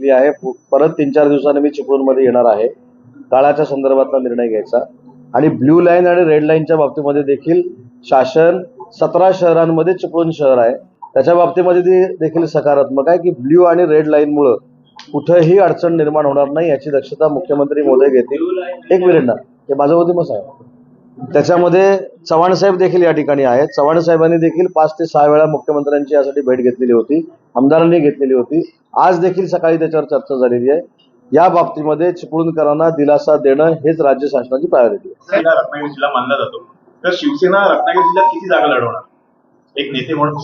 मी आहे. परत तीन चार दिवसांनी मी चिपळूणमध्ये येणार आहे. काळाच्या संदर्भातला निर्णय घ्यायचा. आणि ब्ल्यू लाईन आणि रेड लाईनच्या बाबतीमध्ये देखील शासन सतरा शहरांमध्ये चिपळूण शहर आहे. त्याच्या बाबतीमध्ये देखील सकारात्मक आहे की ब्ल्यू आणि रेड लाईनमुळं कुठंही अडचण निर्माण होणार नाही याची दक्षता मुख्यमंत्री मोदी घेतील. एक मिनिट ना. हे माझं होते मग साहेब त्याच्यामध्ये चव्हाण साहेब देखील या ठिकाणी आहेत. चव्हाण साहेबांनी देखील पाच ते सहा वेळा मुख्यमंत्र्यांची यासाठी भेट घेतलेली होती. आमदारांनी घेतलेली होती. आज देखील सकाळी त्याच्यावर चर्चा झालेली आहे. या बाबतीमध्ये चिपळूणकरांना दिलासा देणं हेच राज्य शासनाची प्रायोरिटी आहे. रत्नागिरी जिल्हा मानला जातो. तर शिवसेना रत्नागिरी जिल्ह्यात किती जागा लढवणार? एक नेते म्हणून.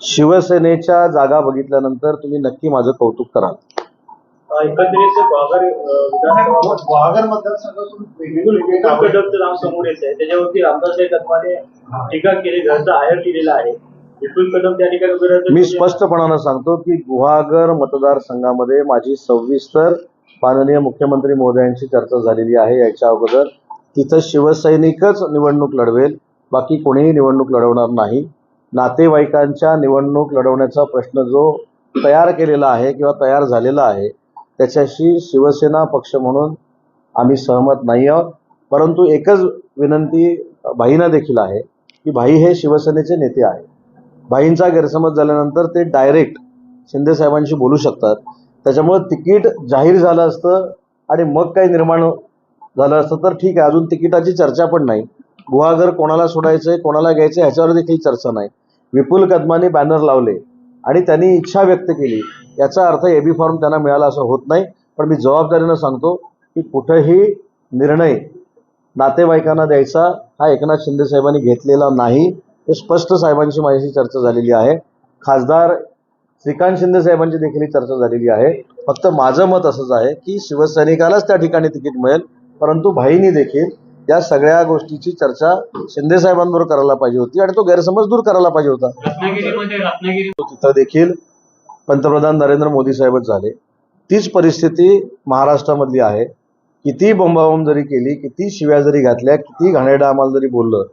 शिवसेनेच्या जागा बघितल्यानंतर तुम्ही नक्की माझं कौतुक कराल. एकंदरीत वाघर विधानसभा वाघर मतदारसंघातून वेगवेगळे विपुल कदमचं नाव समोर येत आहे. त्याच्यावरती रामदास कदमाने टीका केली घरचा आयर दिलेला आहे. विपुल कदम त्या ठिकाणी उभे राहतात. मी स्पष्टपणानं सांगतो की गुहागर मतदारसंघामध्ये माझी सविस्तर माननीय मुख्यमंत्री महोदयांची चर्चा झालेली आहे याच्या अगोदर. तिथं शिवसैनिकच निवडणूक लढवेल. बाकी कोणीही निवडणूक लढवणार नाही. नातेवाईकांच्या निवडणूक लढवण्याचा प्रश्न जो तयार केलेला आहे किंवा तयार झालेला आहे त्याच्याशी शिवसेना पक्ष म्हणून आम्ही सहमत नाही आहोत. परंतु एकच विनंती भाईंना देखील आहे की भाई हे शिवसेनेचे नेते आहेत. भाईंचा गैरसमज झाल्यानंतर ते डायरेक्ट शिंदे साहेबांशी बोलू शकतात. त्याच्यामुळं तिकीट जाहीर झालं असतं आणि मग काही निर्माण झालं असतं तर ठीक आहे अजून तिकिटाची चर्चा पण नाही. गुहागर कोणाला सोडायचं आहे कोणाला घ्यायचं ह्याच्यावर देखील चर्चा नाही. विपुल कदमाने बॅनर लावले. आणि त्यांनी इच्छा व्यक्त केली. याचा अर्थ एबी फॉर्म त्यांना मिळाला असं होत नाही. पण मी जबाबदारीनं सांगतो की कुठंही निर्णय नातेवाईकांना द्यायचा हा एकनाथ शिंदे साहेबांनी घेतलेला नाही. हे स्पष्ट साहेबांशी माझ्याशी चर्चा झालेली आहे. खासदार श्रीकांत शिंदे साहेबांची देखील ही चर्चा झालेली आहे. फक्त माझं मत असंच आहे की शिवसैनिकालाच त्या ठिकाणी तिकीट मिळेल. परंतु भाईंनी देखील या सगळ्या गोष्टीची चर्चा शिंदे साहेबांबरोबर करायला पाहिजे होती आणि तो गैरसमज दूर करायला पाहिजे होता. तिथं देखील पंतप्रधान नरेंद्र मोदी साहेबच झाले. तीच परिस्थिती महाराष्ट्रामधली आहे. किती बोंबाबोंब जरी केली किती शिव्या जरी घातल्या किती घाणेरडा आम्हाला जरी बोललं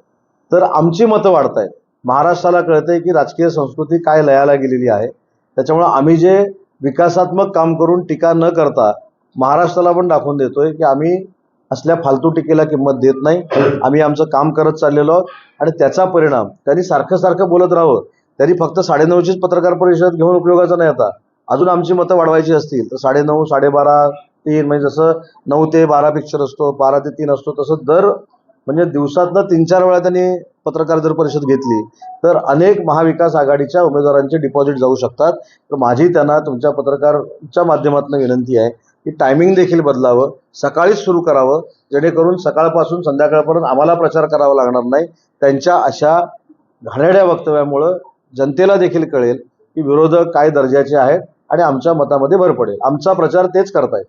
तर आमची मतं वाढत आहेत महाराष्ट्राला कळतंय की राजकीय संस्कृती काय लयाला गेलेली आहे. त्याच्यामुळं आम्ही जे विकासात्मक काम करून टीका न करता महाराष्ट्राला पण दाखवून देतोय की आम्ही असल्या फालतू टीकेला किंमत देत नाही. आम्ही आमचं काम करत चाललेलो आहोत. आणि त्याचा परिणाम त्यांनी सारखं सारखं बोलत राहावं. त्यांनी फक्त साडेनऊचीच पत्रकार परिषद घेऊन उपयोगाचा नाही आता. अजून आमची मतं वाढवायची असतील तर साडेनऊ साडेबारा तीन म्हणजे जसं नऊ ते बारा पिक्चर असतो बारा ते तीन असतो तसं दर म्हणजे दिवसातनं तीन चार वेळा त्यांनी पत्रकार जर परिषद घेतली तर अनेक महाविकास आघाडीच्या उमेदवारांचे डिपॉझिट जाऊ शकतात. तर माझी त्यांना तुमच्या पत्रकारच्या माध्यमातून विनंती आहे की टायमिंग देखील बदलावं सकाळीच सुरू करावं जेणेकरून सकाळपासून संध्याकाळपर्यंत आम्हाला प्रचार करावा लागणार नाही. त्यांच्या अशा घाणेरड्या वक्तव्यामुळं जनतेला देखील कळेल की विरोधक काय दर्जाचे आहेत आणि आमच्या मतामध्ये भर पडेल. आमचा प्रचार तेच करतायत.